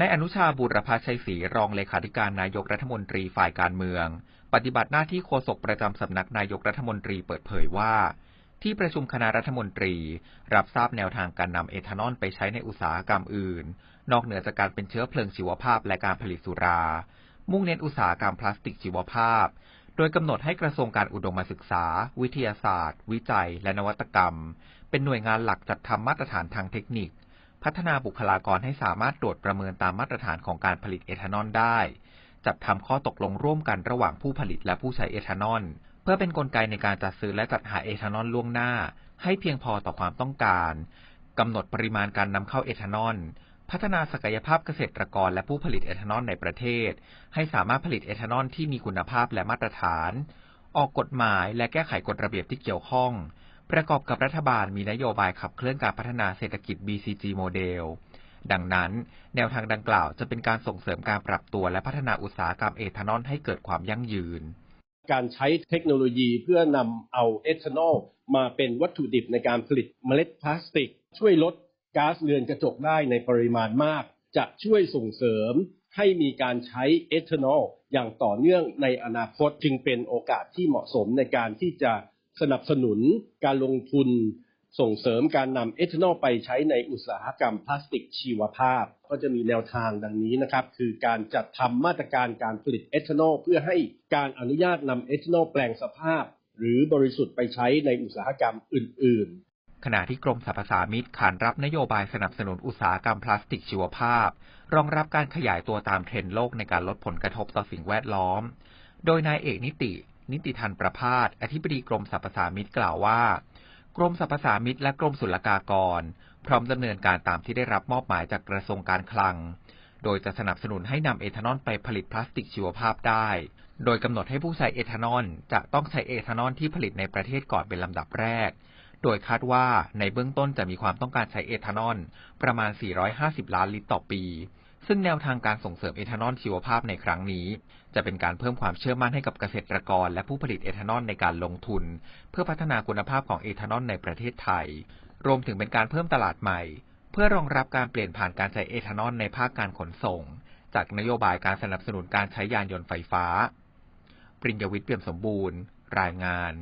นายอนุชาบุรพาชัยศรีรองเลขาธิการนายกรัฐมนตรีฝ่ายการเมือง ปฏิบัติหน้าที่โฆษกประจำสำนักนายกรัฐมนตรีเปิดเผยว่า ที่ประชุมคณะรัฐมนตรี รับทราบแนวทางการนำเอทานอลไปใช้ในอุตสาหกรรมอื่น นอกเหนือจากการเป็นเชื้อเพลิงชีวภาพและการผลิตสุรา มุ่งเน้นอุตสาหกรรมพลาสติกชีวภาพ โดยกำหนดให้กระทรวงการอุดมศึกษา วิทยาศาสตร์ วิจัย และนวัตกรรม เป็นหน่วยงานหลักจัดทำมาตรฐานทางเทคนิค พัฒนาบุคลากรให้สามารถตรวจประเมินตามมาตรฐานของการผลิตเอทานอลได้ จัดทำข้อตกลงร่วมกันระหว่างผู้ผลิตและผู้ใช้เอทานอลเพื่อเป็นนกลไกในการจัดซื้อและจัดหาเอทานอลล่วงหน้า ให้เพียงพอต่อความต้องการกำหนดปริมาณการนำเข้าเอทานอลพัฒนาศักยภาพเกษตรกรและผู้ผลิตเอทานอลในประเทศ ให้สามารถผลิตเอทานอลที่มีคุณภาพและมาตรฐาน ออกกฎหมายและแก้ไขกฎระเบียบที่เกี่ยวข้อง ประกอบกับรัฐบาลมีนโยบายขับเคลื่อนการพัฒนาเศรษฐกิจ BCG โมเดล ดังนั้น แนวทางดังกล่าวจะเป็นการส่งเสริมการปรับตัวและพัฒนาอุตสาหกรรมเอทานอลให้เกิดความยั่งยืน การใช้เทคโนโลยีเพื่อนำเอาเอทานอลมาเป็นวัตถุดิบในการผลิตเมล็ดพลาสติก ช่วยลดก๊าซเรือนกระจกได้ในปริมาณมาก จะช่วยส่งเสริมให้มีการใช้เอทานอลอย่างต่อเนื่องในอนาคตจึงเป็นโอกาสที่เหมาะสมในการที่จะ สนับสนุนการลงทุนส่งเสริมการนำเอทานอลไปใช้ในอุตสาหกรรมพลาสติกชีวภาพ ก็จะมีแนวทางดังนี้นะครับ คือการจัดทำมาตรการการผลิตเอทานอลเพื่อให้การอนุญาตนำเอทานอลแปลงสภาพ หรือบริสุทธิ์ไปใช้ในอุตสาหกรรมอื่น ๆ ขณะที่กรมสรรพสามิตขานรับนโยบายสนับสนุนอุตสาหกรรมพลาสติกชีวภาพ รองรับการขยายตัวตามเทรนด์โลกในการลดผลกระทบต่อสิ่งแวดล้อม โดยนายเอกนิติ นิติทันประพาสอธิบดีกรมสรรพสามิตกล่าวว่า กรมสรรพสามิตและกรมศุลกากร พร้อมดำเนินการตามที่ได้รับมอบหมายจากกระทรวงการคลัง โดยจะสนับสนุนให้นำเอทานอลไปผลิตพลาสติกชีวภาพได้ โดยกำหนดให้ผู้ใช้เอทานอลจะต้องใช้เอทานอลที่ผลิตในประเทศก่อนเป็นลำดับแรก โดยคาดว่าในเบื้องต้นจะมีความต้องการใช้เอทานอลประมาณ 450 ล้านลิตรต่อปี ซึ่งแนวทางการส่งเสริมเอทานอลชีวภาพในครั้งนี้ จะเป็นการเพิ่มความเชื่อมั่นให้กับเกษตรกร และผู้ผลิตเอทานอลในการลงทุน เพื่อพัฒนาคุณภาพของเอทานอลในประเทศไทย รวมถึงเป็นการเพิ่มตลาดใหม่ เพื่อรองรับการเปลี่ยนผ่านการใช้เอทานอลในภาคการขนส่ง จากนโยบายการสนับสนุนการใช้ยานยนต์ไฟฟ้า ปริญญวิทย์เปี่ยมสมบูรณ์ รายงาน